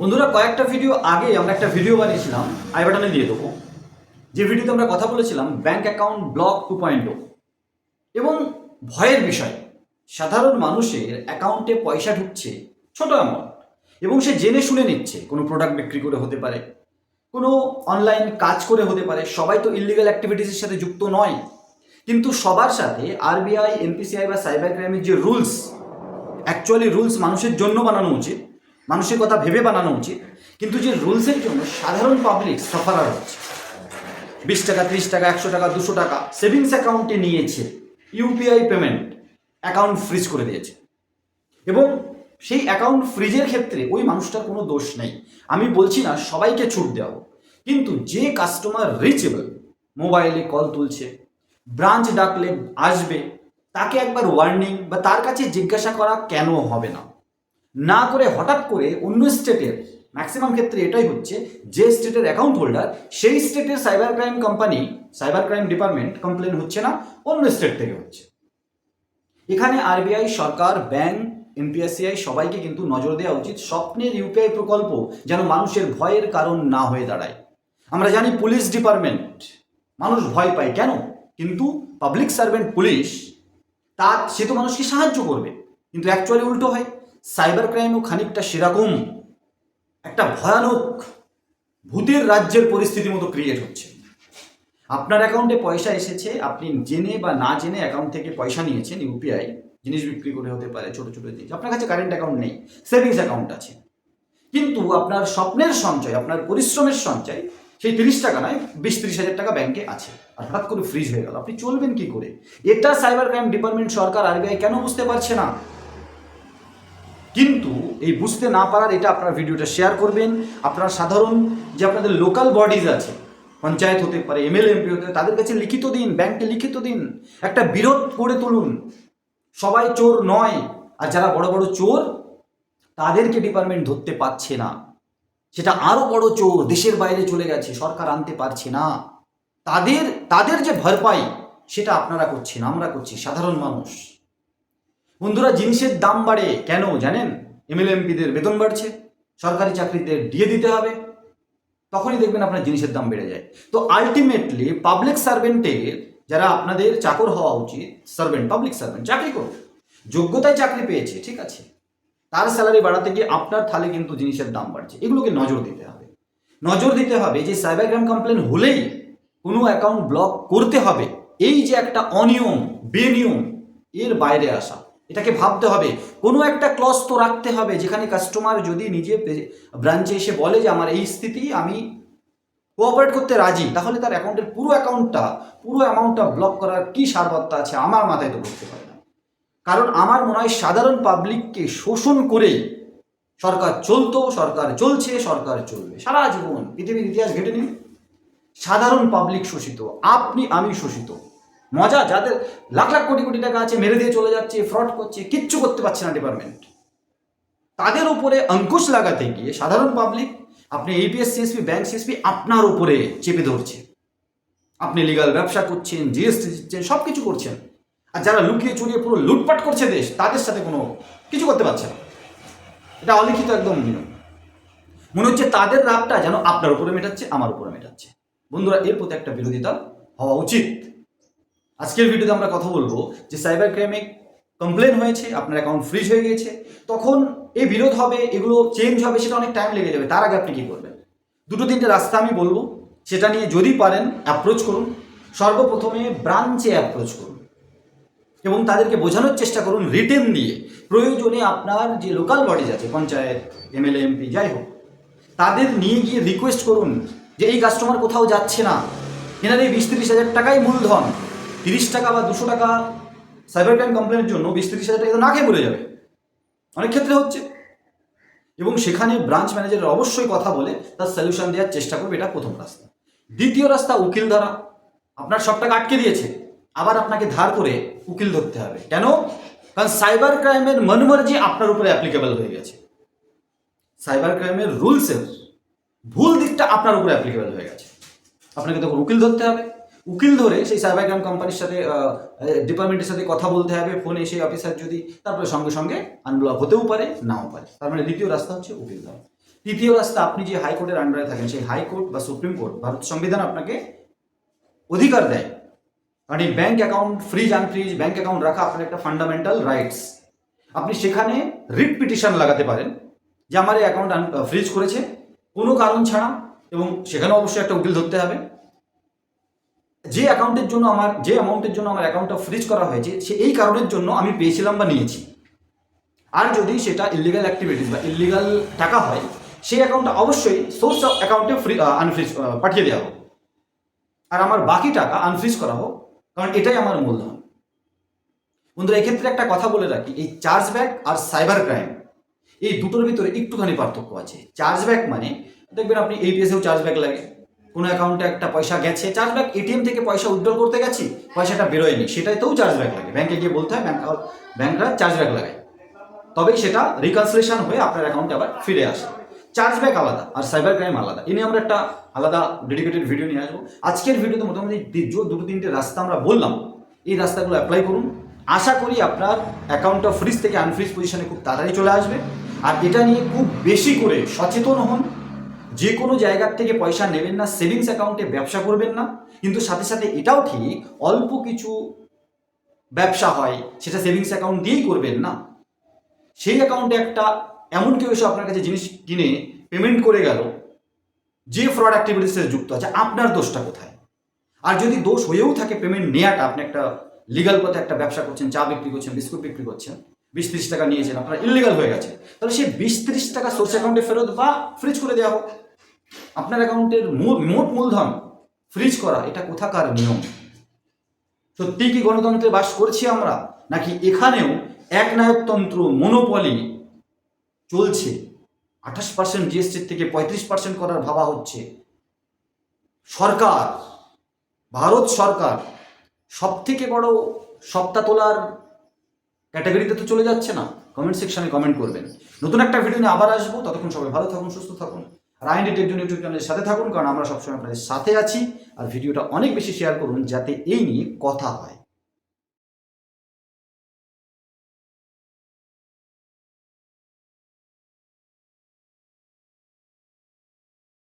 বন্ধুরা, কয়েকটা ভিডিও আগে আমরা একটা ভিডিও বানিয়েছিলাম আই বাটনে দিয়ে দেবো। যে ভিডিওতে আমরা কথা বলেছিলাম bank account block two point এবং ভয়ের বিষয়, সাধারণ মানুষের অ্যাকাউন্টে পয়সা ঢুকছে ছোট অ্যামাউন্ট এবং সে জেনে শুনে নিচ্ছে, কোনো প্রোডাক্ট বিক্রি করে হতে পারে, কোনো অনলাইন কাজ করে হতে পারে, সবাই তো ইলিগাল অ্যাক্টিভিটিসের সাথে যুক্ত নয়। কিন্তু সবার সাথে আরবিআই এনপিসিআই বা সাইবার ক্রাইমের যে রুলস অ্যাকচুয়ালি রুলস মানুষের জন্য বানানো উচিত। মানুষের কথা ভেবে বানানো উচিত, কিন্তু যে রুলসের জন্য সাধারণ পাবলিক সাফারার হচ্ছে বিশ টাকা, ত্রিশ টাকা, একশো টাকা, দুশো টাকা সেভিংস অ্যাকাউন্টে নিয়েছে ইউপিআই পেমেন্ট অ্যাকাউন্ট ফ্রিজ করে দিয়েছে। এবং সেই অ্যাকাউন্ট ফ্রিজের ক্ষেত্রে ওই মানুষটার কোনো দোষ নেই। আমি বলছি না সবাইকে ছুট দেওয়া কিন্তু যে কাস্টমার রিচেবল মোবাইলে কল তুলছে ব্রাঞ্চ ডাকলে আসবে, তাকে একবার ওয়ার্নিং বা তার কাছে জিজ্ঞাসা করা কেন হবে না? না করে হঠাৎ করে অন্য স্টেটের ম্যাক্সিমাম ক্ষেত্রে এটাই হচ্ছে, যে স্টেটের অ্যাকাউন্ট হোল্ডার সেই স্টেটের cyber crime company cyber crime department complain হচ্ছে না, অন্য স্টেট থেকে হচ্ছে। এখানে আরবিআই সরকার ব্যাংক এনপিএসসিআই সবাইকে কিন্তু নজর দেওয়া উচিত, স্বপ্নের ইউপিআই প্রকল্প যেন মানুষের ভয়ের কারণ না হয়ে দাঁড়ায়। আমরা জানি পুলিশ ডিপার্টমেন্ট মানুষ ভয় পায়, কেন? কিন্তু পাবলিক সার্ভেন্ট পুলিশ, তার, সে তো মানুষকে সাহায্য করবে, কিন্তু অ্যাকচুয়ালি উল্টো হয়। সাইবার ক্রাইমও খানিকটা সেরকম একটা ভয়ানক ভূতের রাজ্যের পরিস্থিতি মতো ক্রিয়েট হচ্ছে। আপনার অ্যাকাউন্টে পয়সা এসেছে, আপনি জেনে বা না জেনে অ্যাকাউন্ট থেকে পয়সা নিয়েছেন ইউপিআই, জিনিস বিক্রি করে হতে পারে, ছোট ছোট জিনিস। আপনার কাছে কারেন্ট অ্যাকাউন্ট নেই সেভিংস অ্যাকাউন্ট আছে। কিন্তু আপনার স্বপ্নের সঞ্চয়, আপনার পরিশ্রমের সঞ্চয়, সেই তিরিশ টাকা নয়, বিশ, তিরিশ হাজার টাকা ব্যাংকে আছে। আর হঠাৎ করে ফ্রিজ হয়ে গেল। আপনি চলবেন কি করে? এটা সাইবার ক্রাইম ডিপার্টমেন্ট সরকার আরবিআই কেন বুঝতে পারছে না? কিন্তু এই বুঝতে না পারার এটা আপনার ভিডিওটা শেয়ার করবেন। আপনার সাধারণ যে আপনাদের লোকাল বডিজ আছে, পঞ্চায়েত হতে পারে এমএলএ এমপি হতে পারে, তাদের কাছে লিখিত দিন ব্যাংকে লিখিত দিন, একটা বিরোধ করে তুলুন। সবাই চোর নয়, আর যারা বড় বড় চোর, তাদেরকে ডিপার্টমেন্ট ধরতে পারছে না। সেটা আরও বড় চোর দেশের বাইরে চলে গেছে, সরকার আনতে পারছে না। তাদের তাদের যে ভরপাই, সেটা আপনারা করছেন, আমরা করছি, সাধারণ মানুষ। বন্ধুরা জিনিসের দাম বাড়ে কেন জানেন? এমএলএ এমপিদের বেতন বাড়ছে, সরকারি চাকরিতে দিয়ে দিতে হবে। তখনই দেখবেন আপনার জিনিসের দাম বেড়ে যায়। তো আলটিমেটলি পাবলিক সার্ভেন্টের যারা আপনাদের চাকর হওয়া উচিত সার্ভেন্ট পাবলিক সার্ভেন্ট চাকরি করুন। যোগ্যতায় চাকরি পেয়েছে, ঠিক আছে? তার স্যালারি বাড়াতে গিয়ে আপনার থালে কিন্তু জিনিসের দাম বাড়ছে। এগুলোকে নজর দিতে হবে। নজর দিতে হবে যে সাইবার ক্রাইম কমপ্লেন হলেই কোনো অ্যাকাউন্ট ব্লক করতে হবে। এই যে একটা অনিয়ম, বেনিয়ম, এর বাইরে আসা। এটাকে ভাবতে হবে। কোনো একটা ক্লস তো রাখতে হবে, যেখানে কাস্টমার যদি নিজে ব্রাঞ্চে এসে বলে যে আমার এই স্থিতি, আমি কোঅপারেট করতে রাজি, তাহলে তার অ্যাকাউন্টের পুরো অ্যাকাউন্টটা পুরো অ্যামাউন্টটা ব্লক করার কি সারবত্তা আছে আমার মাথায় তো ঢুকতে পারে না। কারণ আমার মনে হয় সাধারণ পাবলিককে শোষণ করে সরকার চলতো, সরকার চলছে, সরকার চলবে। সারা জীবন, পৃথিবীর ইতিহাস ঘেটে নিন। সাধারণ পাবলিক শোষিত, আপনি আমি শোষিত। মজা, যাদের লাখ লাখ কোটি কোটি টাকা আছে, মেরে দিয়ে চলে যাচ্ছে ফ্রড করছে, কিচ্ছু করতে পারছে না ডিপার্টমেন্ট তাদের উপরে অঙ্কুশ লাগাতে গিয়ে সাধারণ পাবলিক আপনি এপিএস সিএসপি ব্যাংক সিএসপি আপনার উপরে চেপে ধরছে। আপনি লিগাল ব্যবসা করছেন জিএসটি দিচ্ছেন সব কিছু করছেন। আর যারা লুকিয়ে চুরিয়ে পুরো লুটপাট করছে দেশ, তাদের সাথে কোনো কিছু করতে পারছে না। এটা অলিখিত একদম নিয়ম। মনে হচ্ছে তাদের রাগটা যেন আপনার উপরে মেটাচ্ছে, আমার উপরে মেটাচ্ছে। বন্ধুরা, এর প্রতি একটা বিরোধিতা হওয়া উচিত। আজকের ভিডিওতে আমরা কথা বলব যে সাইবার ক্রাইমে কমপ্লেন হয়েছে, আপনার অ্যাকাউন্ট ফ্রিজ হয়ে গিয়েছে তখন এই বিরোধ হবে, এগুলো চেঞ্জ হবে, সেটা অনেক টাইম লেগে যাবে। তার আগে আপনি কী করবেন? দুটো তিনটে রাস্তা আমি বলব। সেটা নিয়ে যদি পারেন অ্যাপ্রোচ করুন। সর্বপ্রথমে ব্রাঞ্চে অ্যাপ্রোচ করুন। এবং তাদেরকে বোঝানোর চেষ্টা করুন রিটেন দিয়ে। প্রয়োজনে আপনার যে লোকাল বডিজ আছে, পঞ্চায়েত এমএলএ এমপি যাই হোক, তাদের নিয়ে গিয়ে রিকোয়েস্ট করুন যে এই কাস্টমার কোথাও যাচ্ছে না। এনার এই বিশ তিরিশ হাজার টাকাই মূলধন। তিরিশ টাকা বা দুশো টাকা সাইবার ক্রাইম কমপ্লেনের জন্য বিশ তিরিশ হাজার টাকা না খেয়ে মরে যাবে। অনেক ক্ষেত্রে হচ্ছে। এবং সেখানে ব্রাঞ্চ ম্যানেজারের অবশ্যই কথা বলে, তার সলিউশন দেওয়ার চেষ্টা করবে, এটা প্রথম রাস্তা। দ্বিতীয় রাস্তা, উকিল ধরা। আপনার সব টাকা আটকে দিয়েছে। আবার আপনাকে ধার করে উকিল ধরতে হবে। কেন? কারণ সাইবার ক্রাইমের মনমর্জি আপনার উপরে অ্যাপ্লিকেবল হয়ে গেছে। সাইবার ক্রাইমের রুলসের ভুল দিকটা আপনার উপরে অ্যাপ্লিকেবল হয়ে গেছে। আপনাকে তখন উকিল ধরতে হবে। উকিল ধরে সেই সাইবার ক্রাইম কোম্পানির সাথে ডিপার্টমেন্টের সাথে কথা বলতে হবে ফোনে সেই অফিসার যদি তারপরে সঙ্গে সঙ্গে আনব্লক হতেও পারে, নাও পারে। তার মানে দ্বিতীয় রাস্তা হচ্ছে উকিল ধরা। তৃতীয় রাস্তা, আপনি যে হাইকোর্টের আন্ডারে থাকেন, সেই হাইকোর্ট বা সুপ্রিম কোর্ট ভারত সংবিধান আপনাকে অধিকার দেয়। কারণ এই bank account freeze unfreeze bank account রাখা আপনার একটা ফান্ডামেন্টাল রাইটস আপনি সেখানে রিট পিটিশন লাগাতে পারেন, যে আমার এই অ্যাকাউন্ট ফ্রিজ করেছে। কোনো কারণ ছাড়া, এবং সেখানে অবশ্যই একটা উকিল ধরতে হবে। যে অ্যাকাউন্টের জন্য আমার, যে অ্যামাউন্টের জন্য আমার অ্যাকাউন্টটা ফ্রিজ করা হয়েছে, সে এই কারণের জন্য আমি পেয়েছিলাম বা নিয়েছি। আর যদি সেটা ইলিগাল অ্যাক্টিভিটিস বা ইলিগাল টাকা হয়, সেই অ্যাকাউন্টটা অবশ্যই সোর্স অফ অ্যাকাউন্টে ফ্রি আনফ্রিজ পাঠিয়ে দেওয়া হোক। আর আমার বাকি টাকা আনফ্রিজ করা হোক, কারণ এটাই আমার মূলধন। বন্ধুরা, এক্ষেত্রে একটা কথা বলে রাখি, এই চার্জব্যাক আর সাইবার ক্রাইম এই দুটোর ভিতরে একটুখানি পার্থক্য আছে। চার্জব্যাক মানে দেখবেন আপনি এই এইপিএসেও চার্জব্যাক লাগে। কোনো অ্যাকাউন্টে একটা পয়সা গেছে চার্জব্যাক এটিএম থেকে পয়সা উইথড্র করতে গেছি, পয়সাটা বেরোয়নি, সেটাতেও চার্জব্যাক লাগে। ব্যাংকে গিয়ে বলতে হয় ব্যাংক ব্যাংকরা চার্জব্যাক লাগায়। তবেই সেটা রিকনসিলেশন হয়ে আপনার অ্যাকাউন্টে আবার ফিরে আসে। চার্জব্যাক আলাদা, আর সাইবার ক্রাইম আলাদা। এ নিয়ে আমরা একটা আলাদা ডেডিকেটেড ভিডিও নিয়ে আসব। আজকের ভিডিওতে মোটামুটি যে দুটো, তিনটে রাস্তা আমরা বললাম। এই রাস্তাগুলো অ্যাপ্লাই করুন। আশা করি আপনার অ্যাকাউন্টটা ফ্রিজ থেকে আনফ্রিজ পজিশনে খুব তাড়াতাড়ি চলে আসবে। আর এটা নিয়ে খুব বেশি করে সচেতন হন। যে কোনো জায়গার থেকে পয়সা নেবেন না সেভিংস অ্যাকাউন্টে ব্যবসা করবেন না। কিন্তু সাথে সাথে এটাও ঠিক, অল্প কিছু ব্যবসা হয়, সেটা সেভিংস অ্যাকাউন্ট দিয়েই করবেন না। সেই অ্যাকাউন্টে একটা, এমন কেউ এসে আপনার কাছে জিনিস কিনে পেমেন্ট করে গেল, যে ফ্রড অ্যাক্টিভিটিসে যুক্ত আছে, আপনার দোষটা কোথায়? আর যদি দোষ হয়েও থাকে পেমেন্ট নেওয়াটা আপনি একটা লিগাল পথে একটা ব্যবসা করছেন, চা বিক্রি করছেন, বিস্কুট বিক্রি করছেন, বিশ টাকা নিয়েছেন, আপনার ইলিগাল হয়ে গেছে তাহলে সেই বিশ টাকা সোর্স অ্যাকাউন্টে ফেরত বা ফ্রিজ করে দেওয়া হোক। আপনার অ্যাকাউন্টের মোট মূলধন ফ্রিজ করা, এটা কোথাকার নিয়ম? সত্যি কি গণতন্ত্রে বাস করছি আমরা? নাকি এখানেও একনায়কতন্ত্র মনোপলি চলছে? আঠাশ পার্সেন্ট জিএসটির থেকে পঁয়ত্রিশ পার্সেন্ট করার ভাবা হচ্ছে। সরকার, ভারত সরকার সব থেকে বড় সপ্তাহ তোলার ক্যাটাগরিতে তো চলে যাচ্ছে না। কমেন্ট সেকশনে কমেন্ট করবেন। নতুন একটা ভিডিও নিয়ে আবার আসব। ততক্ষণ সবাই ভালো থাকুন, সুস্থ থাকুন। আর আইনডি টেকজন ইউটিউব চ্যানেলের সাথে থাকুন, কারণ আমরা সবসময় আপনাদের সাথে আছি। আর ভিডিওটা অনেক বেশি শেয়ার করুন, যাতে এই নিয়ে কথা হয়।